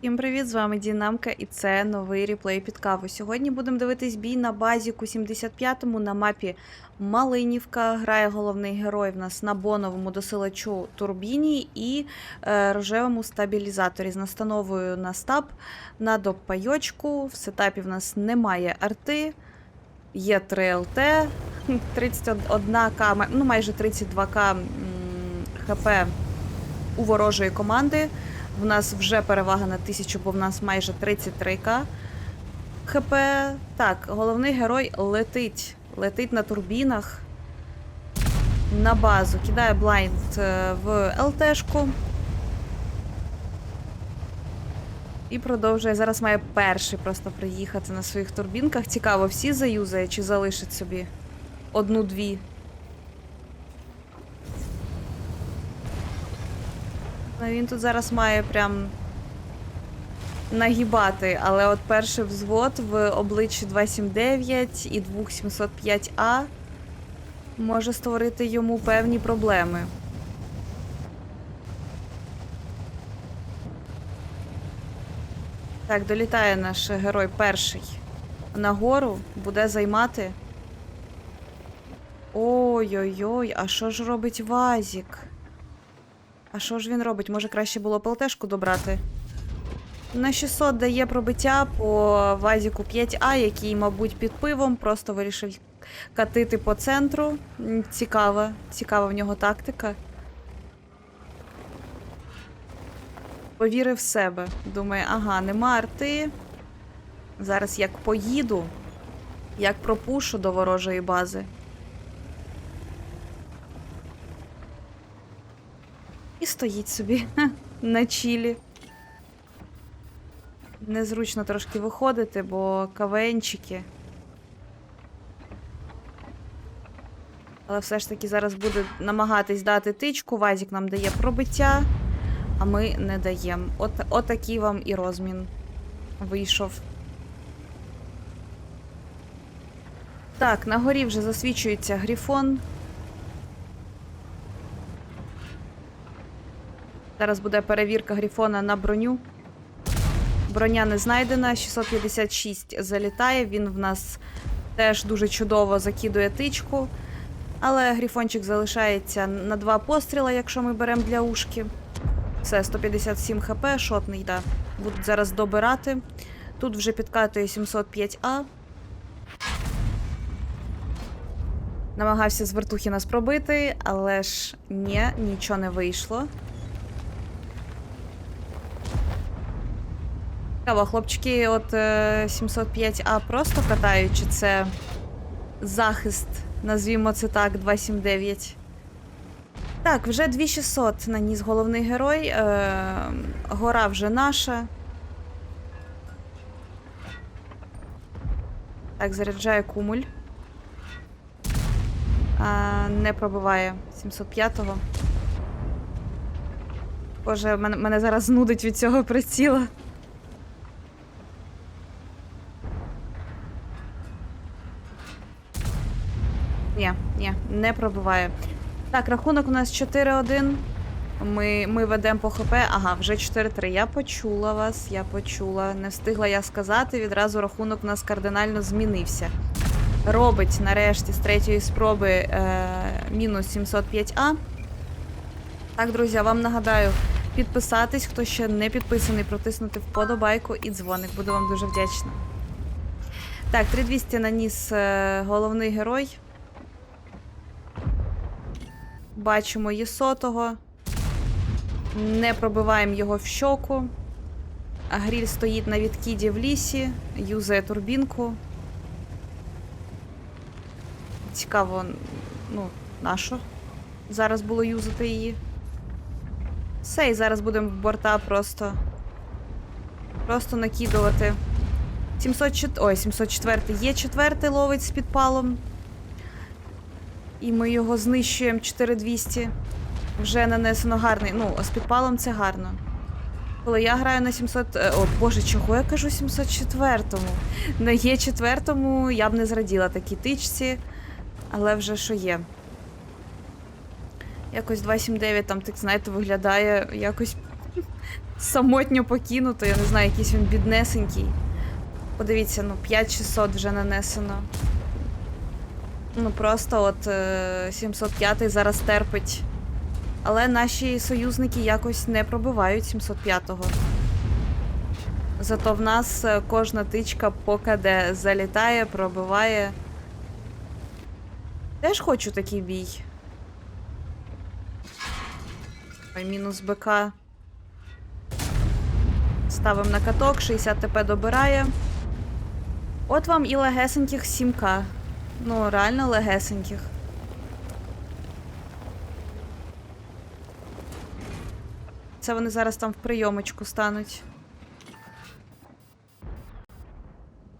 Всім привіт, з вами Дінамка, і це новий реплей під каву. Сьогодні будемо дивитись бій на базі Ку-75 на мапі Малинівка. Грає головний герой в нас на боновому досилачу турбіні і е, рожевому стабілізаторі з настановою на стаб на допайочку. В сетапі в нас немає арти, є 3 ЛТ, 31к, ну майже 32к хп у ворожої команди. В нас вже перевага на тисячу, бо в нас майже 33к. ХП. Так, головний герой летить. Летить на турбінах. На базу. Кидає блайнд е, в ЛТшку. І продовжує. Зараз має перший просто приїхати на своїх турбінках. Цікаво, всі заюзає чи залишить собі одну-дві. Він тут зараз має прям нагибати, але от перший взвод в обличчі 279 і 2705А може створити йому певні проблеми. Так, долітає наш герой перший нагору, буде займати. Ой-ой-ой, а що ж робить Вазік? А що ж він робить? Може краще було ПЛТшку добрати? На 600 дає пробиття по Вазіку 5А, який, мабуть, під пивом, просто вирішив катити по центру. Цікава, цікава в нього тактика. Повірив в себе. Думає, ага, нема арти. Зараз як поїду, як пропушу до ворожої бази. І стоїть собі на чілі. Незручно трошки виходити, бо кавенчики. Але все ж таки зараз буде намагатись дати тичку. Вазік нам дає пробиття, а ми не даємо. От, отакий вам і розмін вийшов. Так, на горі вже засвічується грифон. Зараз буде перевірка грифона на броню. Броня не знайдена. 656 залітає. Він в нас теж дуже чудово закидує тичку. Але грифончик залишається на два постріла, якщо ми беремо для ушки. Все, 157 хп, шотний, да. Будуть зараз добирати. Тут вже підкатує 705А. Намагався з вертухи нас пробити, але ж ні, нічого не вийшло. Цікаво, хлопчики, от е, 705А просто катають, чи це захист, назвімо це так, 279. Так, вже 2600 наніс головний герой. Е, гора вже наша. Так, заряджає кумуль. А, не пробиває 705-го. Боже, мене, мене зараз нудить від цього приціла. Ні, не пробиває. Так, рахунок у нас 4-1. Ми, ми ведемо по ХП. Ага, вже 4-3. Я почула вас, я почула. Не встигла я сказати. Відразу рахунок у нас кардинально змінився. Робить нарешті з третьої спроби е, мінус 705А. Так, друзі, я вам нагадаю підписатись, хто ще не підписаний, протиснути вподобайку і дзвоник. Буду вам дуже вдячна. Так, 3200 наніс е, головний герой. Бачимо Єсотого. Не пробиваємо його в щоку. А гріль стоїть на відкиді в лісі, юзає турбінку. Цікаво, ну, нащо? Зараз було юзати її. Все, і зараз будемо в борта просто. Просто накидувати. 704... Ой, 704 є четвертий ловить з підпалом. І ми його знищуємо 4200. Вже нанесено гарний. Ну, з підпалом це гарно. Коли я граю на 700. е, О, боже, чого я кажу 704-му? На Є4 я б не зраділа такій тичці, але вже що є. Якось 279 там, так знаєте, виглядає якось самотньо покинуто. Я не знаю, якийсь він біднесенький. Подивіться, ну 5600 вже нанесено. Ну просто от е, 705 зараз терпить. Але наші союзники якось не пробивають 705-го. Зато в нас е, кожна тичка по КД залітає, пробиває. Теж хочу такий бій. Ой, мінус БК. Ставимо на каток, 60 ТП добирає. От вам і легесеньких 7К. Ну, реально легесеньких. Це вони зараз там в прийомочку стануть.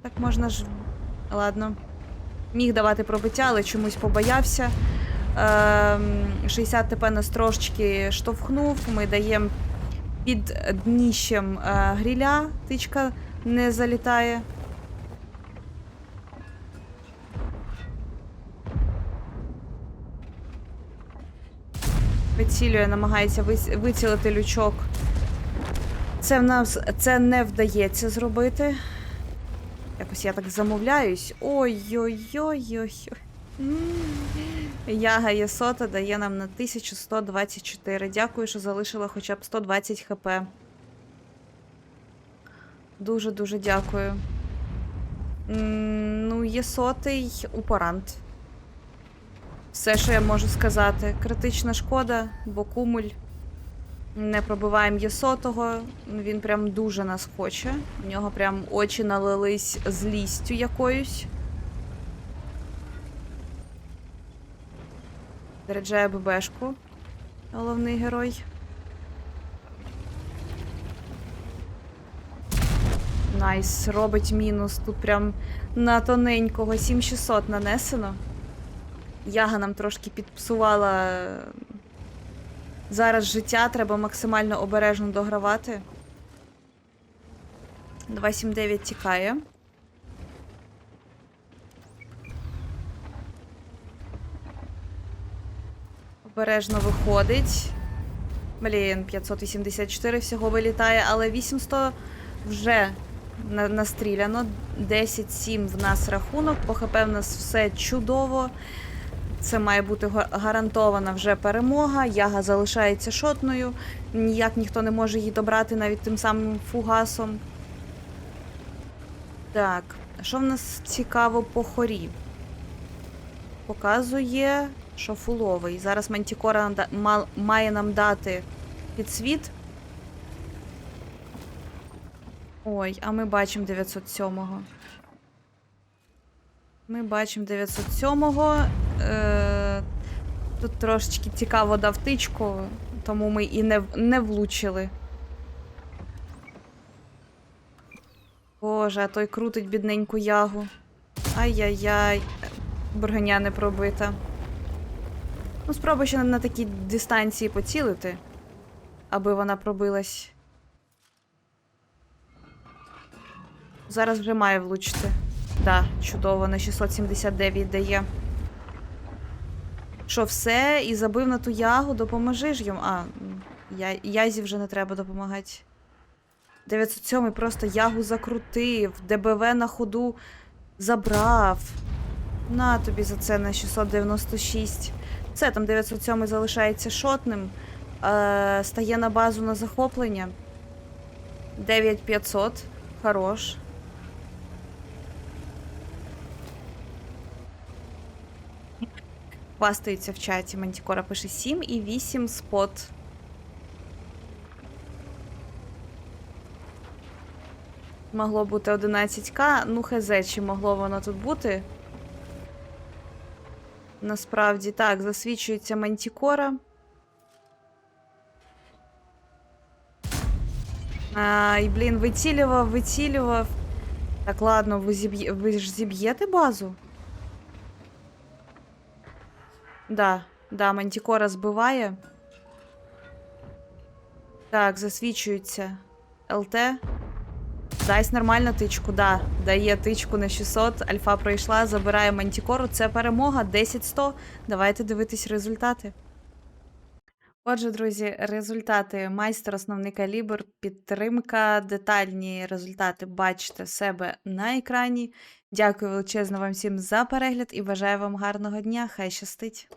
Так можна ж. Ладно. Міг давати пробиття, але чомусь побоявся. Ем, 60 ТП нас трошечки штовхнув. Ми даємо під дніщем е, гріля. Тичка не залітає. Вицілює, намагається вицілити лючок. Це в нас це не вдається зробити. Якось я так замовляюсь. Ой-ой-ой-ой. Яга Єсота дає нам на 1124. Дякую, що залишила хоча б 120 хп. Дуже-дуже дякую. Ну, Єсотий упорант. Все, що я можу сказати. Критична шкода, бо кумуль. Не пробиваємо Єсотого. Він прям дуже нас хоче. У нього прям очі налились злістю якоюсь. Заряджає ББшку. Головний герой. Найс, робить мінус. Тут прям на тоненького 7600 нанесено. Яга нам трошки підпсувала зараз життя, треба максимально обережно догравати. 279 тікає. Обережно виходить. Блін, 584 всього вилітає, але 800 вже настріляно. 10-7 в нас рахунок. По ХП в нас все чудово. Це має бути гарантована вже перемога. Яга залишається шотною. Ніяк ніхто не може її добрати навіть тим самим фугасом. Так, що в нас цікаво по хорі? Показує, що фуловий. Зараз Мантікора має нам дати підсвіт. Ой, а ми бачимо 907-го. Ми бачимо 907-го. Е, тут трошечки цікаво дав тичку, тому ми і не, не влучили. Боже, а той крутить бідненьку ягу. Ай-яй-яй. Бурганя не пробита. Ну, спробуй ще на, такій дистанції поцілити, аби вона пробилась. Зараз вже має влучити. Да, чудово, на 679 дає. Що, все, і забив на ту ягу, допоможи ж йому. А, я, язі вже не треба допомагати. 907 просто ягу закрутив, ДБВ на ходу забрав. На тобі за це на 696. Це там 907 залишається шотним. Е, стає на базу на захоплення. 9500. Хорош. Хвастаються в чаті. Мантікора пише 7 і 8 спот. Могло бути 11к. Ну, хз, чи могло воно тут бути? Насправді так, засвідчується Мантікора. А, і, блін, вицілював, вицілював. Так, ладно, ви, зіб'є... ви ж зіб'єте базу? Да, да, Мантікора збиває. Так, засвічується. ЛТ. Дасть нормально тичку, да. Дає тичку на 600. Альфа пройшла, забирає Мантікору. Це перемога. 10-100. Давайте дивитись результати. Отже, друзі, результати майстер основний калібр, підтримка, детальні результати бачите в себе на екрані. Дякую величезно вам всім за перегляд і бажаю вам гарного дня. Хай щастить!